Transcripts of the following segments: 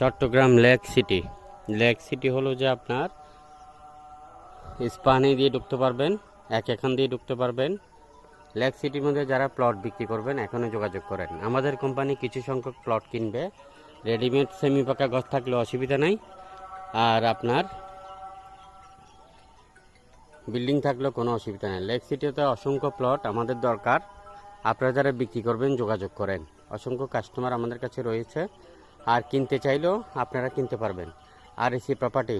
Chittagong lake city. Lake city হলো যে আপনার স্পানি দিয়ে ঢুকতে পারবেন, এক এখান দিয়ে ঢুকতে পারবেন। লেক সিটির মধ্যে যারা প্লট বিক্রি করবেন এখনও যোগাযোগ করেন। আমাদের কোম্পানি কিছু সংখ্যক প্লট কিনবে। রেডিমেড সেমি পাকা গছ থাকলে অসুবিধা নাই। আর আপনার বিল্ডিং থাকলেও কোনো অসুবিধা নেই। লেক সিটিতে অসংখ্য প্লট আমাদের দরকার। আপনারা যারা বিক্রি করবেন, যোগাযোগ করেন। অসংখ্য কাস্টমার আমাদের কাছে রয়েছে। আর কিনতে চাইলেও আপনারা কিনতে পারবেন। আর এসি প্রপার্টি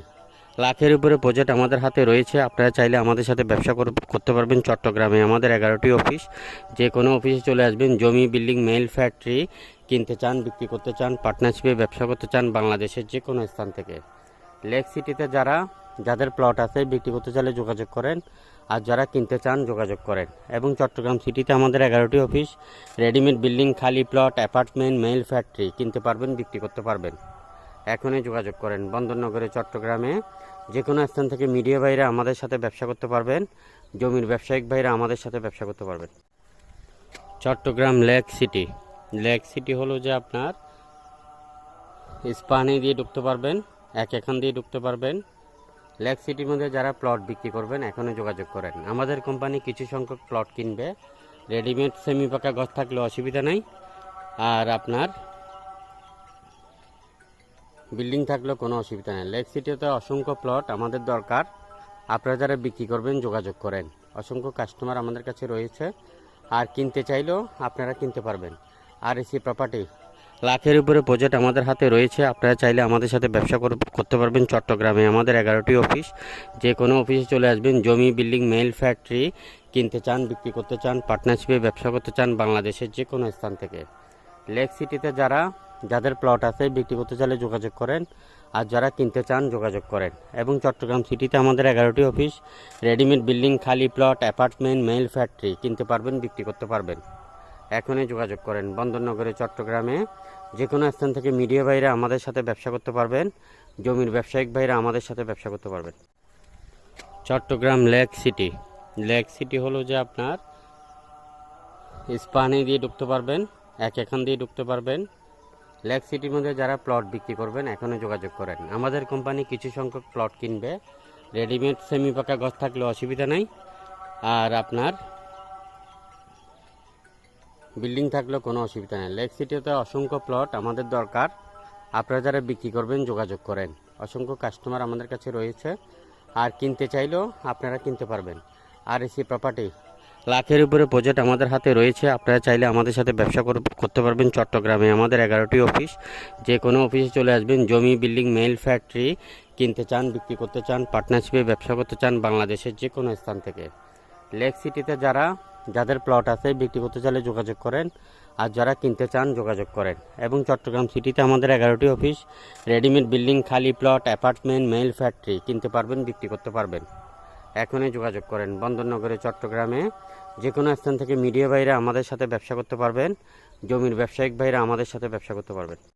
লাখের উপরে প্রজেক্ট আমাদের হাতে রয়েছে, আপনারা চাইলে আমাদের সাথে ব্যবসা করতে পারবেন চট্টগ্রামে। আমাদের এগারোটি অফিস যে কোনো অফিসে চলে আসবেন, জমি বিল্ডিং মেইল ফ্যাক্টরি কিনতে চান, বিক্রি করতে চান পার্টনারশিপে ব্যবসা করতে চান, বাংলাদেশের যে কোনো স্থান থেকে। লেক সিটিতে যারা, যাদের প্লট আছে, বিক্রি করতে চাইলে যোগাযোগ করেন। আর যারা কিনতে চান, যোগাযোগ করেন। এবং চট্টগ্রাম সিটিতে আমাদের এগারোটি অফিস, রেডিমেড বিল্ডিং, খালি প্লট, অ্যাপার্টমেন্ট, মেইল ফ্যাক্টরি, কিনতে পারবেন, বিক্রি করতে পারবেন। এখনই যোগাযোগ করেন। বন্দরনগরে, চট্টগ্রামে যে কোনো স্থান থেকে মিডিয়া ভাইরা আমাদের সাথে ব্যবসা করতে পারবেন, জমির ব্যবসায়িক ভাইরা আমাদের সাথে ব্যবসা করতে পারবেন। Chittagong lake city. Lake city হলো যে আপনার স্পানি দিয়ে ঢুকতে পারবেন, এক এখান দিয়ে ঢুকতে পারবেন লেক সিটির মধ্যে যারা প্লট বিক্রি করবেন এখনই যোগাযোগ করেন। আমাদের কোম্পানি কিছু সংখ্যক প্লট কিনবে। রেডিমেড সেমি পাকা গছ থাকলে অসুবিধা নাই। আর আপনার বিল্ডিং থাকলেও কোনো অসুবিধা নেই। লেক সিটিতে অসংখ্য প্লট আমাদের দরকার। আপনারা যারা বিক্রি করবেন, যোগাযোগ করেন। অসংখ্য কাস্টমার আমাদের কাছে রয়েছে। আর কিনতে চাইলেও আপনারা কিনতে পারবেন। আর এসি প্রপার্টি লাখের উপরে প্রজেক্ট আমাদের হাতে রয়েছে। আপনারা চাইলে আমাদের সাথে ব্যবসা করতে পারবেন চট্টগ্রামে। আমাদের এগারোটি অফিস যে কোনো অফিসে চলে আসবেন। জমি বিল্ডিং মেইল ফ্যাক্টরি কিনতে চান, বিক্রি করতে চান পার্টনারশিপে ব্যবসা করতে চান, বাংলাদেশের যে কোনো স্থান থেকে। লেক সিটিতে যারা, যাদের প্লট আছে, বিক্রি করতে চাইলে যোগাযোগ করেন। আর যারা কিনতে চান, যোগাযোগ করেন। এবং চট্টগ্রাম সিটিতে আমাদের এগারোটি অফিস রেডিমেড বিল্ডিং খালি প্লট অ্যাপার্টমেন্ট মেইল ফ্যাক্টরি কিনতে পারবেন, বিক্রি করতে পারবেন। এখনই যোগাযোগ করেন। বন্দরনগরে চট্টগ্রামে যে কোনো স্থান থেকে মিডিয়া ভাইরা আমাদের সাথে ব্যবসা করতে পারবেন। জমির ব্যবসায়িক ভাইরা আমাদের সাথে ব্যবসা করতে পারবেন। Chittagong lake city. Lake city হলো যে আপনার স্পানি দিয়ে ঢুকতে পারবেন, এক এখান দিয়ে ঢুকতে পারবেন। লেক সিটির মধ্যে যারা প্লট বিক্রি করবেন, এখনই যোগাযোগ করেন। আমাদের কোম্পানি কিছু সংখ্যক প্লট কিনবে। রেডিমেড সেমি পাকা গছ থাকলে অসুবিধা নাই। আর আপনার বিল্ডিং থাকলেও কোনো অসুবিধা নেই। লেক সিটিতে অসংখ্য প্লট আমাদের দরকার। আপনারা যারা বিক্রি করবেন, যোগাযোগ করেন। অসংখ্য কাস্টমার আমাদের কাছে রয়েছে। আর কিনতে চাইলেও আপনারা কিনতে পারবেন। আর এসি প্রপার্টি লাখের উপরে প্রজেক্ট আমাদের হাতে রয়েছে। আপনারা চাইলে আমাদের সাথে ব্যবসা করতে পারবেন চট্টগ্রামে। আমাদের এগারোটি অফিস যে কোনো অফিসে চলে আসবেন। জমি বিল্ডিং মেইল ফ্যাক্টরি কিনতে চান, বিক্রি করতে চান পার্টনারশিপে ব্যবসা করতে চান, বাংলাদেশের যে কোনো স্থান থেকে। লেক সিটিতে যারা যাদের প্লট আছে, বিক্রি করতে চাইলে যোগাযোগ করেন। আর যারা কিনতে চান, যোগাযোগ করেন। এবং চট্টগ্রাম সিটিতে আমাদের এগারোটি অফিস রেডিমেড বিল্ডিং খালি প্লট অ্যাপার্টমেন্ট মেইল ফ্যাক্টরি কিনতে পারবেন, বিক্রি করতে পারবেন। এখনই যোগাযোগ করেন। বন্দরনগরে, চট্টগ্রামে যে কোনো স্থান থেকে মিডিয়া ভাইরা আমাদের সাথে ব্যবসা করতে পারবেন। জমির ব্যবসায়িক ভাইরা আমাদের সাথে ব্যবসা করতে পারবেন।